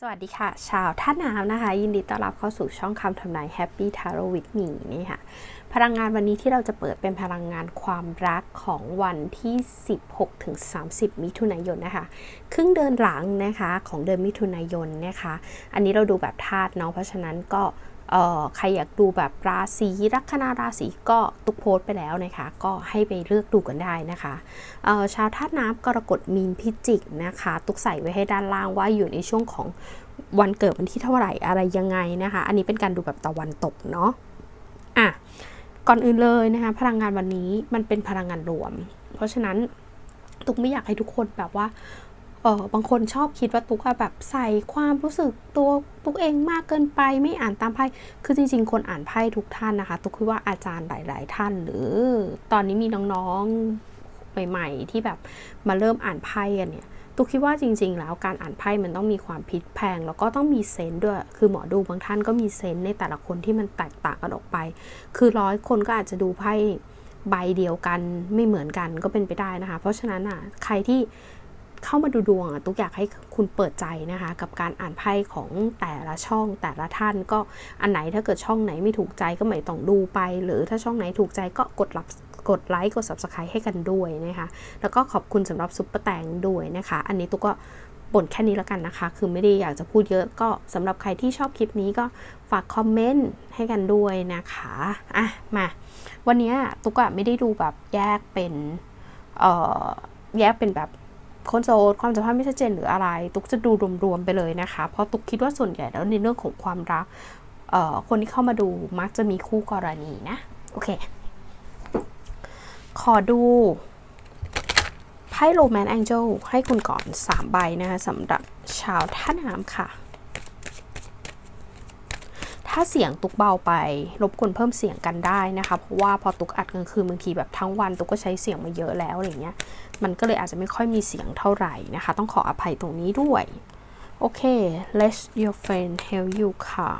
สวัสดีค่ะ ชาวท่าน้ำนะคะ ยินดีต้อนรับเข้าสู่ช่องคำทำนาย Happy Tarot with me นี่ค่ะ พลังงานวันนี้ที่เราจะเปิดเป็นพลังงานความรักของวันที่ 16ถึง30 มิถุนายนนะคะ ครึ่งเดือนหลังนะคะของเดือนมิถุนายนนะคะ อันนี้เราดูแบบธาตุเนาะเพราะฉะนั้นก็ ใครอยากดูแบบราศีลัคนาราศีก็ตุกโพสต์ไปแล้วนะคะ ก็ให้ไปเลือกดูกันได้นะคะชาวธาตุน้ำกรกฎมีนพิจิกนะคะ ตุกใส่ไว้ให้ด้านล่างว่าอยู่ในช่วงของวันเกิดวันที่เท่าไหร่อะไรยังไงนะคะ อันนี้เป็นการดูแบบตะวันตกเนาะอะก่อนอื่นเลยนะคะ พลังงานวันนี้มันเป็นพลังงานรวม เพราะฉะนั้นตุกไม่อยากให้ทุกคนแบบว่า ออบางคนชอบคิดว่าตุ๊กอะแบบใส่ความรู้สึกตัวตุ๊กเองมากเกินไปไม่อ่านตามไพ่คือจริง ๆ คนอ่านไพ่ทุกท่านนะคะ ตุ๊กคิดว่าอาจารย์หลาย ๆ ท่าน หรือตอนนี้มีน้องๆใหม่ ๆ ที่แบบมาเริ่มอ่านไพ่กันเนี่ยตุ๊กคิดว่าจริง ๆ แล้วการอ่านไพ่มันต้องมีความพลิกแพง แล้วก็ต้องมีเซนส์ด้วย คือหมอดูบางท่านก็มีเซนส์ในแต่ละคนที่มันแตกต่างกันออกไป คือร้อยคนก็อาจจะดูไพ่ใบเดียวกันไม่เหมือนกันก็เป็นไปได้นะคะ เพราะฉะนั้นอะใครที่ เข้ามาดูดวงอะตุ๊กอยากให้คุณเปิดใจนะคะ กับการอ่านไพ่ของแต่ละช่องแต่ละท่านก็อันไหนถ้าเกิดช่องไหนไม่ถูกใจก็ไม่ต้องดูไป หรือถ้าช่องไหนถูกใจก็กดรับกดไลค์กด subscribe ให้กันด้วยนะคะ แล้วก็ขอบคุณสำหรับซุปเปอร์แตงด้วยนะคะ อันนี้ตุ๊กก็บ่นแค่นี้แล้วกันนะคะ คือไม่ได้อยากจะพูดเยอะก็สำหรับใครที่ชอบคลิปนี้ก็ฝากคอมเมนต์ให้กันด้วยนะคะอะมาวันนี้ตุ๊กอะไม่ได้ดูแบบแยกเป็นเอ่อแยกเป็นแบบ คนโสดความสัมพันธ์ไม่ชัดเจนหรืออะไร ตุ๊กจะดูรวมๆไปเลยนะคะ เพราะตุ๊กคิดว่าส่วนใหญ่แล้วในเรื่องของความรักคนที่เข้ามาดูมักจะมีคู่กรณีนะ โอเค ขอดูไพ่โรแมนแองเจลให้คุณก่อน 3 ใบนะคะสำหรับชาวท่าน้ำค่ะ ถ้าเสียงตุกเบาไป รบกวนเพิ่มเสียงกันได้นะคะ เพราะว่าพอตุกอัดกลางคืนบางทีแบบทั้งวันตุกก็ใช้เสียงมาเยอะแล้วอะไรเงี้ย มันก็เลยอาจจะไม่ค่อยมีเสียงเท่าไหร่นะคะ ต้องขออภัยตรงนี้ด้วย โอเค let your friend help you ค่ะ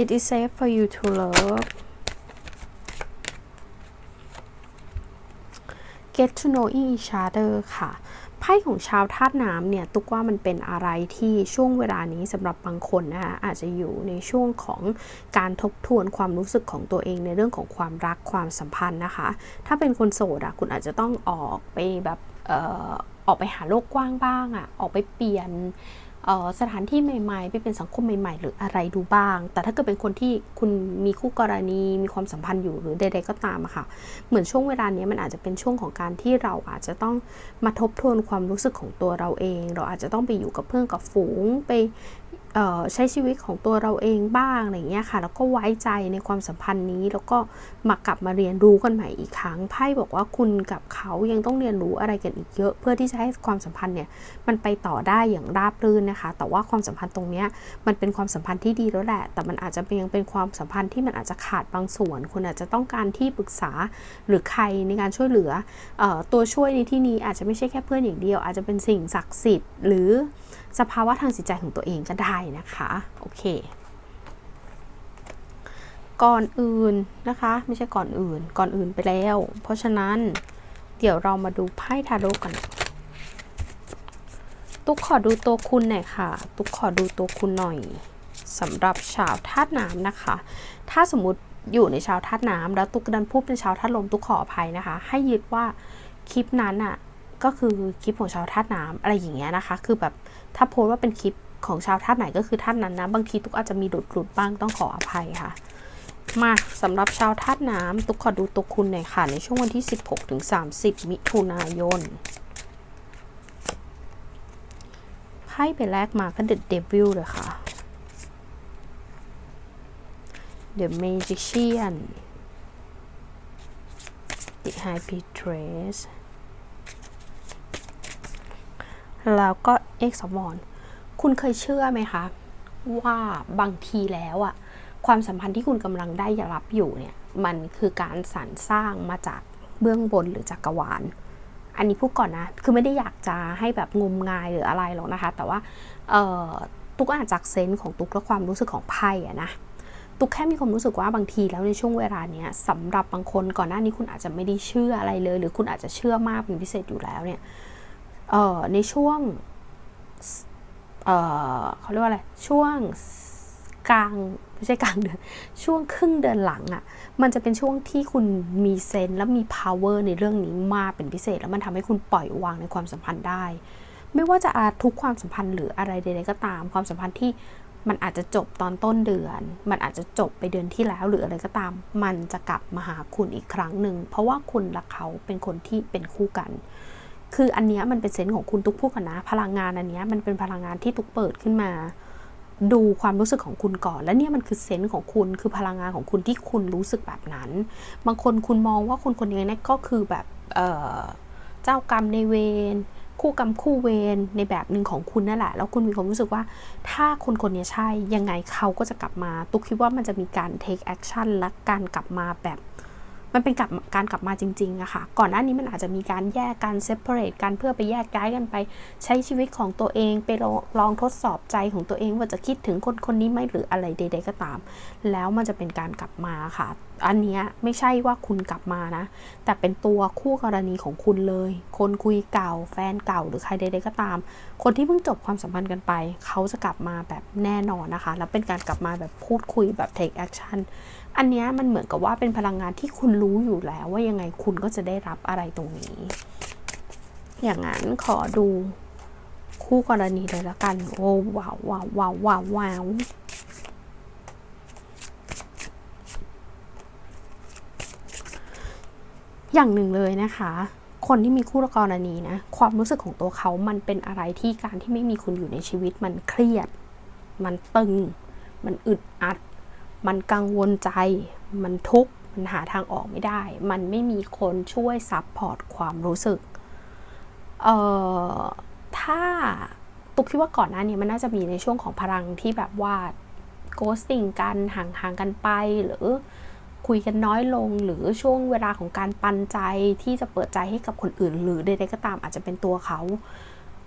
it is safe for you to love get to know each other ค่ะ ไพ่ของชาวธาตุน้ำเนี่ยตุกว่ามันเป็นอะไรที่ช่วงเวลานี้สำหรับบางคนนะคะอาจจะอยู่ในช่วงของการทบทวนความรู้สึกของตัวเองในเรื่องของความรักความสัมพันธ์นะคะ ถ้าเป็นคนโสดอะคุณอาจจะต้องออกไปแบบเอ่อออกไปหาโลกกว้างบ้างอะออกไปเปลี่ยน สถานที่ใหม่ๆ ไปเป็นสังคมใหม่ๆ หรืออะไรดูบ้าง แต่ถ้าเกิดเป็นคนที่คุณมีคู่กรณีมีความสัมพันธ์อยู่หรือใดๆก็ตามอะค่ะ เหมือนช่วงเวลานี้มันอาจจะเป็นช่วงของการที่เราอาจจะต้องมาทบทวนความรู้สึกของตัวเราเอง เราอาจจะต้องไปอยู่กับเพื่อนกับฝูงไป ใช้ชีวิตของตัวเราเองบ้างอะไรเงี้ยค่ะ แล้วก็ไว้ใจในความสัมพันธ์นี้ แล้วก็มากลับมาเรียนรู้กันใหม่อีกครั้งไพ่บอกว่าคุณกับเขายังต้องเรียนรู้อะไรกันอีกเยอะ เพื่อที่จะให้ความสัมพันธ์เนี่ยมันไปต่อได้อย่างราบรื่นนะคะ แต่ว่าความสัมพันธ์ตรงเนี้ยมันเป็นความสัมพันธ์ที่ดีแล้วแหละ แต่มันอาจจะยังเป็นความสัมพันธ์ที่มันอาจจะขาดบางส่วน คุณอาจจะต้องการที่ปรึกษาหรือใครในการช่วยเหลือออตัวช่วยในที่นี้อาจจะไม่ใช่แค่เพื่อนอย่างเดียว อาจจะเป็นสิ่งศักดิ์สิทธิ์หรือ สภาวะทางจิตใจของตัวเองก็ได้นะคะ โอเค ก่อนอื่นนะคะ ไม่ใช่ก่อนอื่น ก่อนอื่นไปแล้ว เพราะฉะนั้นเดี๋ยวเรามาดูไพ่ทาโร่กันตุ๊กขอดูตัวคุณหน่อยค่ะ ตุ๊กขอดูตัวคุณหน่อยสำหรับชาวธาตุน้ำนะคะ ถ้าสมมติอยู่ในชาวธาตุน้ำแล้วตุ๊กดันพูดเป็นชาวธาตุลมตุ๊กขออภัยนะคะ ให้ยึดว่าคลิปนั้นอะ ก็คือคลิปของชาวธาตุน้ำอะไรอย่างเงี้ยนะคะ คือแบบถ้าโพสต์ว่าเป็นคลิปของชาวธาตุไหนก็คือธาตุนั้นนะ บางทีตุ๊กอาจจะมีหลุดหลุดบ้างต้องขออภัยค่ะ มาสำหรับชาวธาตุน้ำตุ๊กขอดูตัวคุณหน่อยค่ะ ในช่วงวันที่ 16ถึง30 มิถุนายนไพ่ไปแรกมาก็เด็ดเดวิลเลยค่ะ The Magician The High Priestess แล้วก็ X of Wands คุณเคยเชื่อไหมคะ ว่าบางทีแล้วอะความสัมพันธ์ที่คุณกำลังได้รับอยู่เนี่ยมันคือการสรรสร้างมาจากเบื้องบนหรือจักรวาล อันนี้พูดก่อนนะ คือไม่ได้อยากจะให้แบบงมงายหรืออะไรหรอกนะคะ แต่ว่าตุกอ่านจากเซนส์ของตุกและความรู้สึกของไพ่อะนะตุกแค่มีความรู้สึกว่าบางทีแล้วในช่วงเวลาเนี้ยสำหรับบางคนก่อนหน้านี้คุณอาจจะไม่ได้เชื่ออะไรเลย หรือคุณอาจจะเชื่อมากเป็นพิเศษอยู่แล้วเนี่ย เอ่อในช่วงเอ่อเขาเรียกว่าอะไร ช่วงกลางไม่ใช่กลางเดือน ช่วงครึ่งเดือนหลังอะ่ะ มันจะเป็นช่วงที่คุณมีเซนและมี power ในเรื่องนี้มากเป็นพิเศษ แล้วมันทำให้คุณปล่อยวางในความสัมพันธ์ได้ ไม่ว่าจะอาทุกความสัมพันธ์หรืออะไรใดๆก็ตาม ความสัมพันธ์ที่มันอาจจะจบตอนต้นเดือน มันอาจจะจบไปเดือนที่แล้วหรืออะไรก็ตาม มันจะกลับมาหาคุณอีกครั้งหนึ่ง เพราะว่าคุณและเขาเป็นคนที่เป็นคู่กัน คืออันนี้มันเป็นเซนส์ของคุณทุกพูดกันนะ พลังงานอันนี้มันเป็นพลังงานที่ทุกเปิดขึ้นมา ดูความรู้สึกของคุณก่อน และเนี่ยมันคือเซนส์ของคุณคือพลังงานของคุณที่คุณรู้สึกแบบนั้น บางคนคุณมองว่าคนคนนี้เนี่ยก็คือแบบเเจ้ากรรมในเวรคู่กรรมคู่เวรในแบบหนึ่งของคุณนั่นแหละ แล้วคุณมีความรู้สึกว่า ถ้าคนคนนี้ใช่ยังไงเขาก็จะกลับมา ตุกคิดว่ามันจะมีการ take action และการกลับมาแบบ มันเป็นกลับการกลับมาจริงๆอะค่ะ ก่อนหน้านี้มันอาจจะมีการแยกการเซปเปอร์เรตกันเพื่อไปแยกย้ายกันไป ใช้ชีวิตของตัวเองไปลองทดสอบใจของตัวเองว่าจะคิดถึงคนคนนี้ไหมหรืออะไรใดๆก็ตาม แล้วมันจะเป็นการกลับมาค่ะ อันนี้ไม่ใช่ว่าคุณกลับมานะ แต่เป็นตัวคู่กรณีของคุณเลย คนคุยเก่า แฟนเก่าหรือใครใดๆก็ตาม คนที่เพิ่งจบความสัมพันธ์กันไป เขาจะกลับมาแบบแน่นอนนะคะ แล้วเป็นการกลับมาแบบพูดคุยแบบ take action อันนี้มันเหมือนกับว่าเป็นพลังงานที่คุณรู้อยู่แล้วว่ายังไงคุณก็จะได้รับอะไรตรงนี้ อย่างนั้นขอดูคู่กรณีเลยละกัน โอ้ว้าวว้าวว้าวว้าวว้าว อย่างหนึ่งเลยนะคะ คนที่มีคู่กรณีนะ ความรู้สึกของตัวเขามันเป็นอะไรที่การที่ไม่มีคุณอยู่ในชีวิตมันเครียด มันตึง มันอึดอัด มันกังวลใจ มันทุกข์มันหาทางออกไม่ได้ มันไม่มีคนช่วยซับพอร์ตความรู้สึก เอ่อ ถ้าตุกคิดว่าก่อนหน้านี้มันน่าจะมีในช่วงของพลังที่แบบว่าโกสติงกันห่างๆกันไปหรือ คุยกันน้อยลง หรือช่วงเวลาของการปันใจที่จะเปิดใจให้กับคนอื่น หรือใดๆก็ตามอาจจะเป็นตัวเขา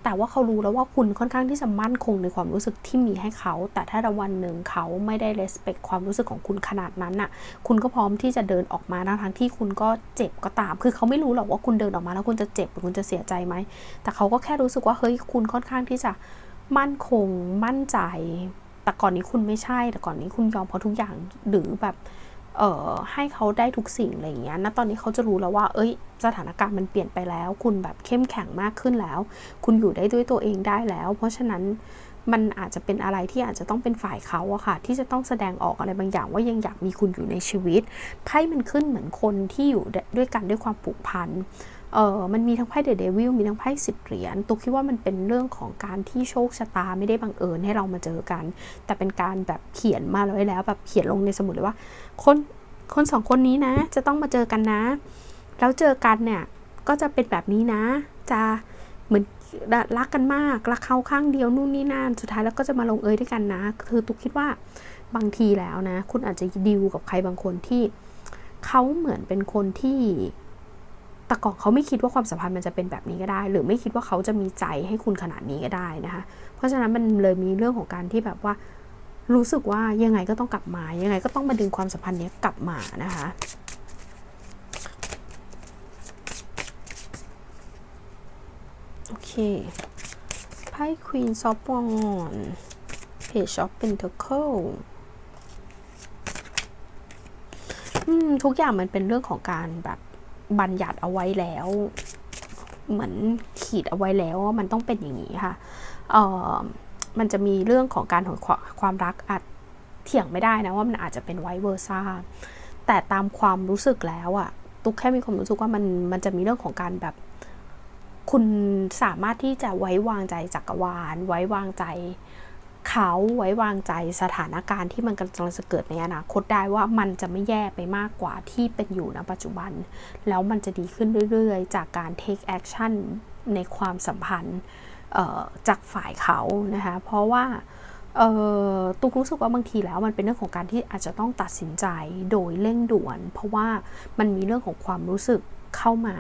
แต่ว่าเขารู้แล้วว่าคุณค่อนข้างที่จะมั่นคงในความรู้สึกที่มีให้เขา แต่ถ้าวันหนึ่งเขาไม่ได้ respect ความรู้สึกของคุณขนาดนั้นน่ะ คุณก็พร้อมที่จะเดินออกมาทั้งที่คุณก็เจ็บก็ตาม คือเขาไม่รู้หรอกว่าคุณเดินออกมาแล้วคุณจะเจ็บหรือคุณจะเสียใจไหม แต่เขาก็แค่รู้สึกว่าเฮ้ยคุณค่อนข้างที่จะมั่นคงมั่นใจแต่ก่อนนี้คุณไม่ใช่ แต่ก่อนนี้คุณยอมเขาทุกอย่างหรือแบบ เอ่อให้เขาได้ทุกสิ่งอะไรอย่างเงี้ย ณ ตอนนี้เขาจะรู้แล้วว่า เอ้ย สถานการณ์มันเปลี่ยนไปแล้ว คุณแบบเข้มแข็งมากขึ้นแล้ว คุณอยู่ได้ด้วยตัวเองได้แล้ว เพราะฉะนั้นมันอาจจะเป็นอะไรที่อาจจะต้องเป็นฝ่ายเขาอะค่ะ ที่จะต้องแสดงออกอะไรบางอย่างว่ายังอยากมีคุณอยู่ในชีวิตไพ่มันขึ้นเหมือนคนที่อยู่ด้วยกันด้วยความผูกพัน เออมันมีทั้งไพ่เดอะเดวิลมีทั้งไพ่สิบเหรียญตุกคิดว่ามันเป็นเรื่องของการที่โชคชะตาไม่ได้บังเอิญให้เรามาเจอกัน แต่เป็นการแบบเขียนมาไว้แล้ว แบบเขียนลงในสมุดเลยว่า คนคนสองคนนี้นะ จะต้องมาเจอกันนะ แล้วเจอกันเนี่ยก็จะเป็นแบบนี้นะ จะเหมือนรักกันมากรักเขาข้างเดียวนู่นนี่นั่นสุดท้ายแล้วก็จะมาลงเอยด้วยกันนะ คือตุกคิดว่าบางทีแล้วนะ คุณอาจจะดิวกับใครบางคนที่เขาเหมือนเป็นคนที่ แต่ก่อนเขาไม่คิดว่าความสัมพันธ์มันจะเป็นแบบนี้ก็ได้ หรือไม่คิดว่าเขาจะมีใจให้คุณขนาดนี้ก็ได้นะคะ เพราะฉะนั้นมันเลยมีเรื่องของการที่แบบว่า รู้สึกว่ายังไงก็ต้องกลับมา ยังไงก็ต้องมาดึงความสัมพันธ์นี้กลับมานะคะโอเคไพ่ควีนซอฟวอนเพจออฟเป็นเทอร์เคิลทุกอย่างมันเป็นเรื่องของการแบบ บัญญัติเอาไว้แล้ว เหมือนขีดเอาไว้แล้วว่ามันต้องเป็นอย่างนี้ค่ะเออมันจะมีเรื่องของการขอความรักอาจเถียงไม่ได้นะว่ามันอาจจะเป็นไวเวอร์ซ่าแต่ตามความรู้สึกแล้วอะตุ๊กแค่มีความรู้สึกว่ามันมันจะมีเรื่องของการแบบ คุณสามารถที่จะไว้วางใจจักรวาล ไว้วางใจ เขาไว้วางใจสถานการณ์ที่มันกำลังจะเกิดในอนาคตได้ว่ามันจะไม่แย่ไปมากกว่าที่เป็นอยู่ณปัจจุบัน แล้วมันจะดีขึ้นเรื่อยๆ จากการ take action ในความสัมพันธ์จากฝ่ายเขานะคะเพราะว่าตุ๊กรู้สึกว่าบางทีแล้วมันเป็นเรื่องของการที่อาจจะต้องตัดสินใจโดยเร่งด่วน เพราะว่ามันมีเรื่องของความรู้สึกเข้ามา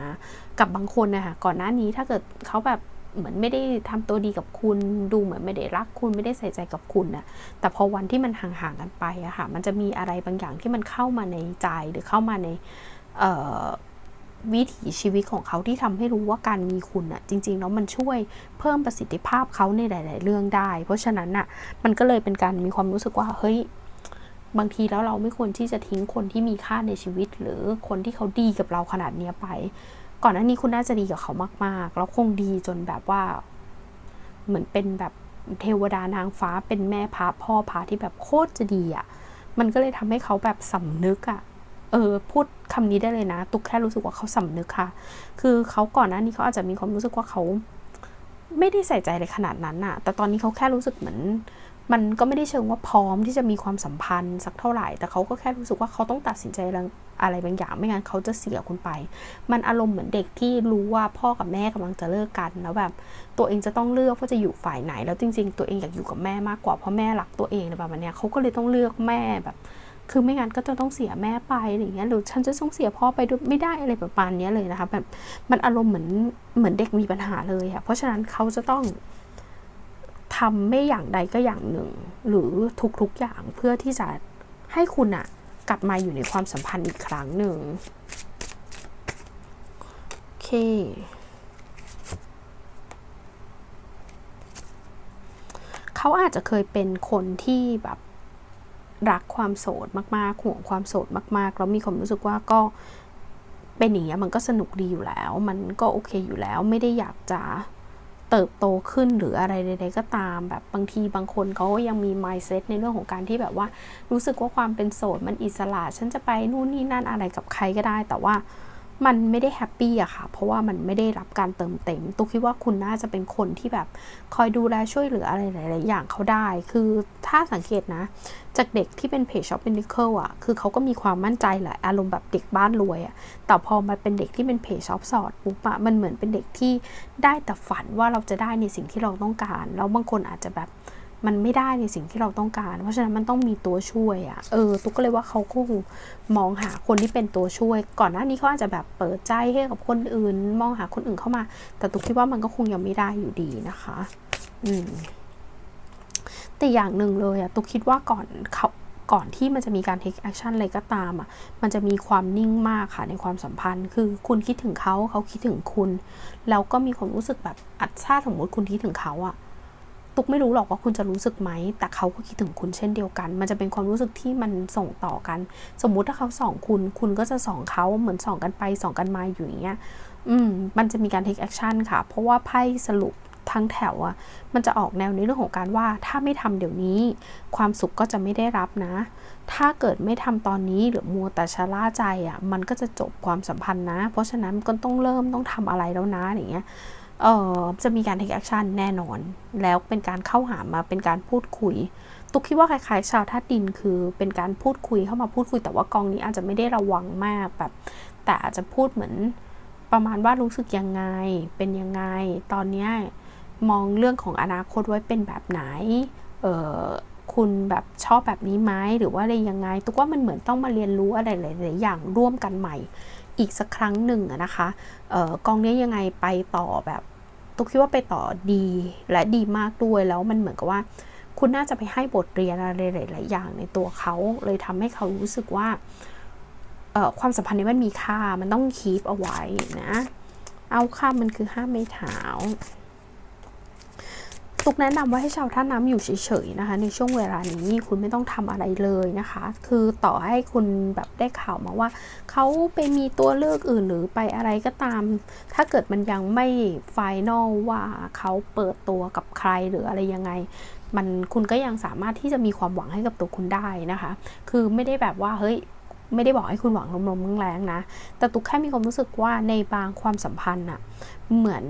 กับบางคนนะคะก่อนหน้านี้ถ้าเกิดเขาแบบ เหมือนไม่ได้ทำตัวดีกับคุณ ดูเหมือนไม่ได้รักคุณไม่ได้ใส่ใจกับคุณนะแต่พอวันที่มันห่างๆกันไปอะค่ะมันจะมีอะไรบางอย่างที่มันเข้ามาในใจหรือเข้ามาในวิถีชีวิตของเขาที่ทำให้รู้ว่าการมีคุณอะจริงๆแล้วมันช่วยเพิ่มประสิทธิภาพเขาในหลาย ๆ เรื่องได้ เพราะฉะนั้นอะมันก็เลยเป็นการมีความรู้สึกว่าเฮ้ยบางทีแล้วเราไม่ควรที่จะทิ้งคนที่มีค่าในชีวิต หรือคนที่เขาดีกับเราขนาดเนี้ยไป ก่อนหน้านี้คุณน่าจะดีกับเขามากๆ แล้วคงดีจนแบบว่า เหมือนเป็นแบบเทวดานางฟ้าเป็นแม่พระพ่อพระที่แบบโคตรจะดีอะ่ะ มันก็เลยทำให้เขาแบบสำนึกอะ่ะ เออ พูดคำนี้ได้เลยนะ ตุกแค่รู้สึกว่าเขาสำนึกค่ะ คือเขาก่อนหน้านี้เขาอาจจะมีความรู้สึกว่าเขา ไม่ได้ใส่ใจอะไรขนาดนั้นอะแต่ตอนนี้เขาแค่รู้สึกเหมือน มันก็ไม่ได้เชิงว่าพร้อมที่จะมีความสัมพันธ์สักเท่าไหร่ แต่เขาก็แค่รู้สึกว่าเขาต้องตัดสินใจอะไรบางอย่าง ไม่งั้นเขาจะเสียคุณไป มันอารมณ์เหมือนเด็กที่รู้ว่าพ่อกับแม่กำลังจะเลิกกัน แล้วแบบตัวเองจะต้องเลือกว่าจะอยู่ฝ่ายไหน แล้วจริง ๆ ตัวเองอยากอยู่กับแม่มากกว่าเพราะแม่รักตัวเองอะไรแบบนี้เขาก็เลยต้องเลือกแม่แบบ คือไม่งั้นก็จะต้องเสียแม่ไปอะไรเงี้ยหรือฉันจะต้องเสียพ่อไปด้วยไม่ได้อะไรประมาณนี้เลยนะคะแบบมันอารมณ์เหมือนเหมือนเด็กมีปัญหาเลยค่ะเพราะฉะนั้นเขาจะต้อง ทำไม่อย่างใดก็อย่างหนึ่ง หรือทุกๆอย่างเพื่อที่จะให้คุณอะกลับมาอยู่ในความสัมพันธ์อีกครั้งหนึ่งโอเคเขาอาจจะเคยเป็นคนที่แบบรักความโสดมากๆห่วงความโสดมากๆ แล้วมีความรู้สึกว่าก็เป็นอย่างเงี้ยมันก็สนุกดีอยู่แล้ว มันก็โอเคอยู่แล้วไม่ได้อยากจะ เติบโตขึ้นหรืออะไรใดๆก็ตามแบบบางทีบางคนเขาก็ยังมี mindset ในเรื่องของการที่แบบว่ารู้สึกว่าความเป็นโสดมันอิสระ ฉันจะไปนู่นนี่นั่นอะไรกับใครก็ได้ แต่ว่า มันไม่ได้แฮปปี้อะค่ะ เพราะว่ามันไม่ได้รับการเติมเต็มตุ๊กคิดว่าคุณน่าจะเป็นคนที่แบบคอยดูแลช่วยเหลืออะไรหลาย ๆ อย่างเขาได้ คือถ้าสังเกตนะ จากเด็กที่เป็นเพจช็อปเป็นนิเคิลอะคือเขาก็มีความมั่นใจแหละอารมณ์แบบเด็กบ้านรวยอะแต่พอมาเป็นเด็กที่เป็นเพจช็อปสอดปุ๊บอะมันเหมือนเป็นเด็กที่ได้แต่ฝันว่าเราจะได้ในสิ่งที่เราต้องการ แล้วบางคนอาจจะแบบ มันไม่ได้ในสิ่งที่เราต้องการ เพราะฉะนั้นมันต้องมีตัวช่วยอะ่ะ เออ ตุ๊กก็เลยว่าเขาก็มองหาคนที่เป็นตัวช่วย ก่อนหน้านี้เขาอาจจะแบบเปิดใจให้กับคนอื่น มองหาคนอื่นเข้ามา แต่ตุ๊กคิดว่ามันก็คงยังไม่ได้อยู่ดีนะคะ อืม แต่อย่างหนึ่งเลยอะตุ๊กคิดว่าก่อนเขาก่อนที่มันจะมีการ take action อะไรก็ตามอะ มันจะมีความนิ่งมากค่ะในความสัมพันธ์ คือคุณคิดถึงเขา เขาคิดถึงคุณ แล้วก็มีความรู้สึกแบบอัดชาสมมติคุณคิดถึงเขาอะ ตุกไม่รู้หรอกว่าคุณจะรู้สึกไหม แต่เขาก็คิดถึงคุณเช่นเดียวกัน มันจะเป็นความรู้สึกที่มันส่งต่อกัน สมมุติถ้าเขาส่องคุณ คุณก็จะส่องเขาเหมือนส่องกันไปส่องกันมาอยู่อย่างเงี้ย อืม มันจะมีการ take action ค่ะ เพราะว่าไพ่สรุปทั้งแถวอะมันจะออกแนวในเรื่องของการว่าถ้าไม่ทำเดี๋ยวนี้ ความสุขก็จะไม่ได้รับนะ ถ้าเกิดไม่ทำตอนนี้หรือมัวแต่ชะล่าใจอะมันก็จะจบความสัมพันธ์นะ เพราะฉะนั้นก็ต้องเริ่มต้องทำอะไรแล้วนะอย่างเงี้ย เออจะมีการ take action แน่นอน แล้วเป็นการเข้าหามาเป็นการพูดคุย ตุกคิดว่าคล้ายๆ ชาวธาตุดินคือเป็นการพูดคุยเข้ามาพูดคุย แต่ว่ากองนี้อาจจะไม่ได้ระวังมากแบบ แต่อาจจะพูดเหมือนประมาณว่ารู้สึกยังไง เป็นยังไง ตอนนี้มองเรื่องของอนาคตไว้เป็นแบบไหน เออคุณแบบชอบแบบนี้ไหมหรือว่าอะไรยังไง ตุกว่ามันเหมือนต้องมาเรียนรู้อะไรหลายๆอย่างร่วมกันใหม่ อีกสักครั้งหนึ่งนะคะออกองนี้ยังไงไปต่อแบบตุกคิดว่าไปต่อดีและดีมากด้วยแล้วมันเหมือนกับว่า คุณน่าจะไปให้บทเรียนอะไรหลาย ๆ อย่างในตัวเขา เลยทำให้เขารู้สึกว่าความสัมพันธ์นี้มันมีค่ามันต้องคีปเอาไว้นะ เอาค่ามันคือห้ามไม่ถาว ตุกแนะนำว่าให้ชาวท่าน้ำอยู่เฉยๆนะคะ ในช่วงเวลานี้คุณไม่ต้องทำอะไรเลยนะคะ คือต่อให้คุณแบบได้ข่าวมาว่าเขาไปมีตัวเลือกอื่นหรือไปอะไรก็ตาม ถ้าเกิดมันยังไม่ไฟแนลว่าเขาเปิดตัวกับใครหรืออะไรยังไงมันคุณก็ยังสามารถที่จะมีความหวังให้กับตัวคุณได้นะคะ คือไม่ได้แบบว่าเฮ้ยไม่ได้บอกให้คุณหวังลมๆแรงๆนะ แต่ตุกแค่มีความรู้สึกว่าในบางความสัมพันธ์อะเหมือน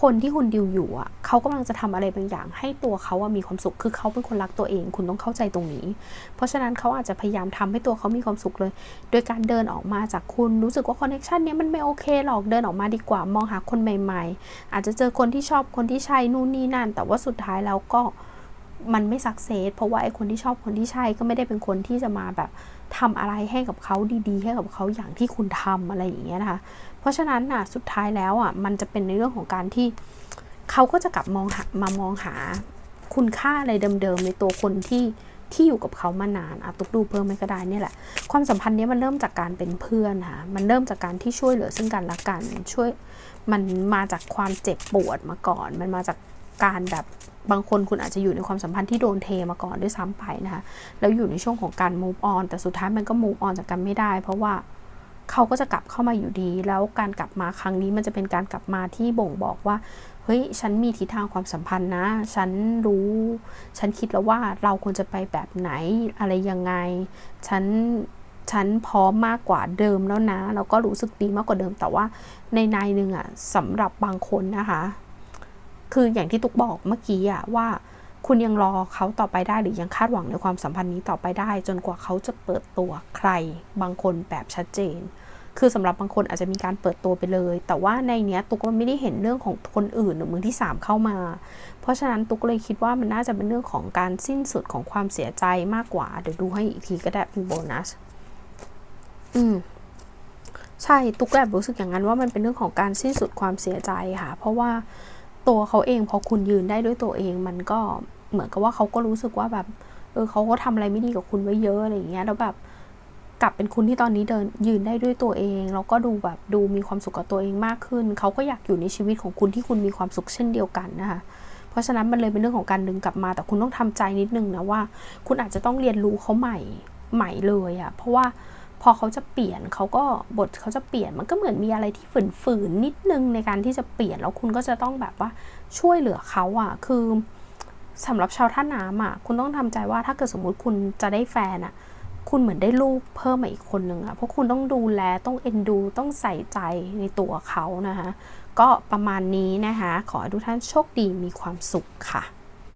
คนที่คุณดิวอยู่อะเขากำลังจะทำอะไรบางอย่าง ให้ตัวเขาอะมีความสุข คือเขาเป็นคนรักตัวเอง คุณต้องเข้าใจตรงนี้ เพราะฉะนั้นเขาอาจจะพยายามทำให้ตัวเขามีความสุขเลย โดยการเดินออกมาจากคุณรู้สึกว่าคอนเนคชันนี้มันไม่โอเคหรอกเดินออกมาดีกว่า มองหาคนใหม่ๆ อาจจะเจอคนที่ชอบคนที่ใช่นู่นนี่นั่น แต่ว่าสุดท้ายแล้วก็มันไม่สักเซสเพราะว่าไอ้คนที่ชอบคนที่ใช่ก็ไม่ได้เป็นคนที่จะมาแบบทำอะไรให้กับเขาดีๆ ให้กับเขาอย่างที่คุณทำอะไรอย่างเงี้ยนะคะ ราะฉะนั้นน่ะสุดท้ายแล้วอะมันจะเป็นในเรื่องของการที่เขาก็จะกลับมองหามามองหาคุณค่าอะไรเดิมๆในตัวคนที่ที่อยู่กับเขามานานอะตุกดูเพิ่มไม่ก็ได้เนี่ยแหละ ความสัมพันธ์นี้มันเริ่มจากการเป็นเพื่อนค่ะมันเริ่มจากการที่ช่วยเหลือซึ่งกันและกันช่วยมันมาจากความเจ็บปวดมาก่อน มันมาจากการแบบบางคนคุณอาจจะอยู่ในความสัมพันธ์ที่โดนเทมาก่อนด้วยซ้ำไปนะคะแล้วอยู่ในช่วงของการ move on แต่สุดท้ายมันก็ move on จากกันไม่ได้ เพราะว่า เขาก็จะกลับเข้ามาอยู่ดี แล้วการกลับมาครั้งนี้มันจะเป็นการกลับมาที่บ่งบอกว่า เฮ้ย ฉันมีทิศทางความสัมพันธ์นะ ฉันรู้ ฉันคิดแล้วว่าเราควรจะไปแบบไหนอะไรยังไง ฉันฉันพร้อมมากกว่าเดิมแล้วนะ แล้วก็รู้สึกดีมากกว่าเดิม แต่ว่าในในหนึ่งอะสำหรับบางคนนะคะ คืออย่างที่ตุ๊กบอกเมื่อกี้อะว่า คุณยังรอเขาต่อไปได้หรือยังคาดหวังในความสัมพันธ์นี้ต่อไปได้ จนกว่าเขาจะเปิดตัวใครบางคนแบบชัดเจน คือสำหรับบางคนอาจจะมีการเปิดตัวไปเลย แต่ว่าในเนี้ยตุ๊กไม่ได้เห็นเรื่องของคนอื่นหรือมือที่สามเข้ามา เพราะฉะนั้นตุ๊กเลยคิดว่ามันน่าจะเป็นเรื่องของการสิ้นสุดของความเสียใจมากกว่า เดี๋ยวดูให้อีกทีก็ได้เป็นโบนัส อืมใช่ตุ๊กแอบรู้สึกอย่างนั้นว่ามันเป็นเรื่องของการสิ้นสุดความเสียใจค่ะ เพราะว่าตัวเขาเองพอคุณยืนได้ด้วยตัวเองมันก็ เหมือนกับว่าเขาก็รู้สึกว่าแบบ เออเขาก็ทำอะไรไม่ดีกับคุณไว้เยอะอะไรอย่างเงี้ยแล้วแบบกลับเป็นคุณที่ตอนนี้เดินยืนได้ด้วยตัวเองแล้วก็ดูแบบดูมีความสุขกับตัวเองมากขึ้น เขาก็อยากอยู่ในชีวิตของคุณที่คุณมีความสุขเช่นเดียวกันนะคะเพราะฉะนั้นมันเลยเป็นเรื่องของการดึงกลับมา แต่คุณต้องทำใจนิดนึงนะว่า คุณอาจจะต้องเรียนรู้เขาใหม่ใหม่เลยอะเพราะว่าพอเขาจะเปลี่ยนเขาก็บทเขาจะเปลี่ยนมันก็เหมือนมีอะไรที่ฝืนๆนิดนึงในการที่จะเปลี่ยนแล้วคุณก็จะต้องแบบว่าช่วยเหลือเขาอะคือ สำหรับชาวท่าน้ำอะคุณต้องทำใจว่าถ้าเกิดสมมุติคุณจะได้แฟนอะ คุณเหมือนได้ลูกเพิ่มมาอีกคนหนึ่งอะเพราะคุณต้องดูแลต้องเอ็นดู ต้องใส่ใจในตัวเขานะคะก็ประมาณนี้นะคะขอให้ทุกท่านโชคดีมีความสุขค่ะ